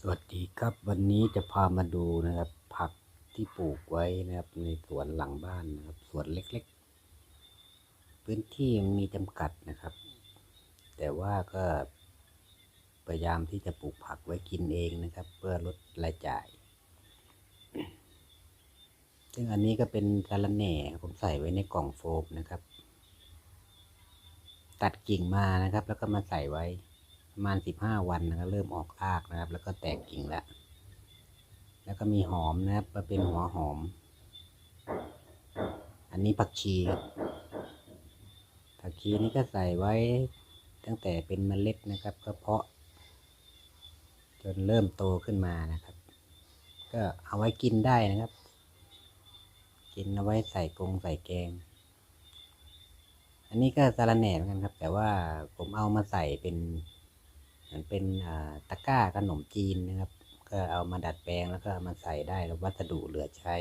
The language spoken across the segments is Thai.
สวัสดีครับวันนี้จะพามาดูนะครับ ผักที่ปลูกไว้นะครับ ในสวนหลังบ้านนะครับสวนเล็กๆ พื้นที่มีจำกัดนะครับ แต่ว่าก็พยายามที่จะปลูกผักไว้กินเองนะครับ เพื่อลดรายจ่าย ซึ่งอันนี้ก็เป็นสาระแหน่ผมใส่ไว้ในกล่องโฟมนะครับ ตัดกิ่งมานะครับ แล้วก็มาใส่ไว้ ประมาณสิบห้าวันนะครับเริ่มออกรากนะครับ แล้วก็แตกกิ่งแล้ว แล้วก็มีหอมนะครับมาเป็นหัวหอม อันนี้ผักชีครับผักชีนี่ก็ใส่ไว้ตั้งแต่เป็นเมล็ดนะครับ ก็เพาะ จนเริ่มโตขึ้นมานะครับ ก็เอาไว้กินได้นะครับ กินเอาไว้ใส่กงใส่แกงอันนี้ก็สาระแหน่เหมือนกันครับ แต่ว่าผมเอามาใส่เป็น เหมือนเป็นตะกร้าขนมจีนนะครับ ก็เอามาดัดแปลงแล้วก็เอามาใส่ได้กับวัสดุเหลือใช้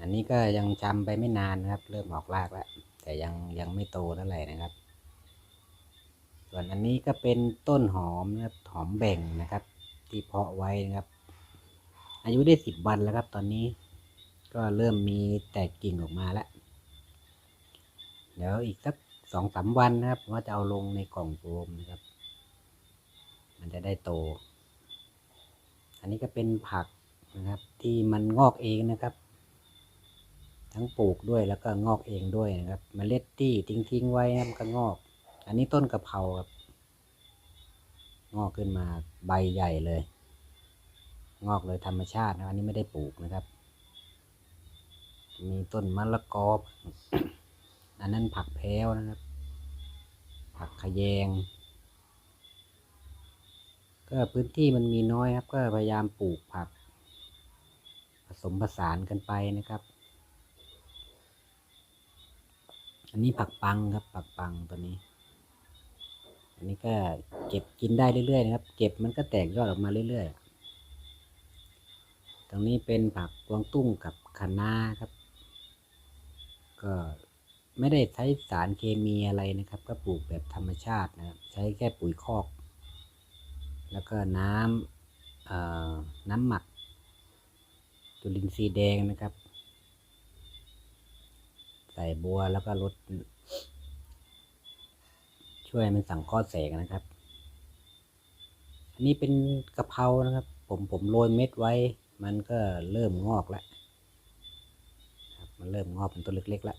อันนี้ก็ยังจำไปไม่นานนะครับ เริ่มออกรากแล้ว แต่ยังยังไม่โตเท่าไหร่นะครับ ส่วนอันนี้ก็เป็นต้นหอมนะครับหอมแบ่งนะครับ ที่เพาะไว้นะครับ อายุได้สิบวันแล้วครับ ตอนนี้ก็เริ่มมีแตกกิ่งออกมาแล้วเดี๋ยวอีกสัก สองสามวันนะครับผมว่าจะเอาลงในกล่องโฟมนะครับ มันจะได้โต อันนี้ก็เป็นผักนะครับ ที่มันงอกเองนะครับ ทั้งปลูกด้วยแล้วก็งอกเองด้วยนะครับมเมล็ดที่ทิ้งทิ้งๆไว้นะมันก็งอก อันนี้ต้นกะเพราครับ งอกขึ้นมาใบใหญ่เลย งอกเลยธรรมชาตินะอันนี้ไม่ได้ปลูกนะครับมีต้นมะละกออันนั้นผักแพ้วนะครับ ขยง ก็พื้นที่มันมีน้อยครับ ก็พยายามปลูกผัก ผสมผสานกันไปนะครับ อันนี้ผักปังครับผักปังตัวนี้ อันนี้ก็เก็บกินได้เรื่อยๆนะครับ เก็บมันก็แตกยอดออกมาเรื่อยๆ ตรงนี้เป็นผักกวางตุ้งกับคะน้าครับ ก็ ไม่ได้ใช้สารเคมีอะไรนะครับ ก็ปลูกแบบธรรมชาตินะครับ ใช้แค่ปุ๋ยคอก แล้วก็น้ำน้ำหมัก จุลินทรีย์แดงนะครับ ใส่บัวแล้วก็ลดช่วยมันสังเคราะห์แสงนะครับ อันนี้เป็นกะเพรานะครับ ผมผมโรยเม็ดไว้ มันก็เริ่มงอกแล้วมันเริ่มงอกเป็นต้นเล็กๆแล้ว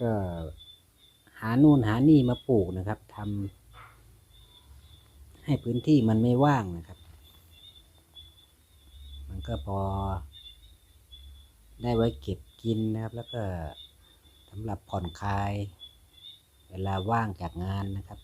ก็หานู่นหานี่มาปลูกนะครับทำให้พื้นที่มันไม่ว่างนะครับ มันก็พอ ได้ไว้เก็บกินนะครับ แล้วก็สำหรับผ่อนคลาย เวลาว่างจากงานนะครับ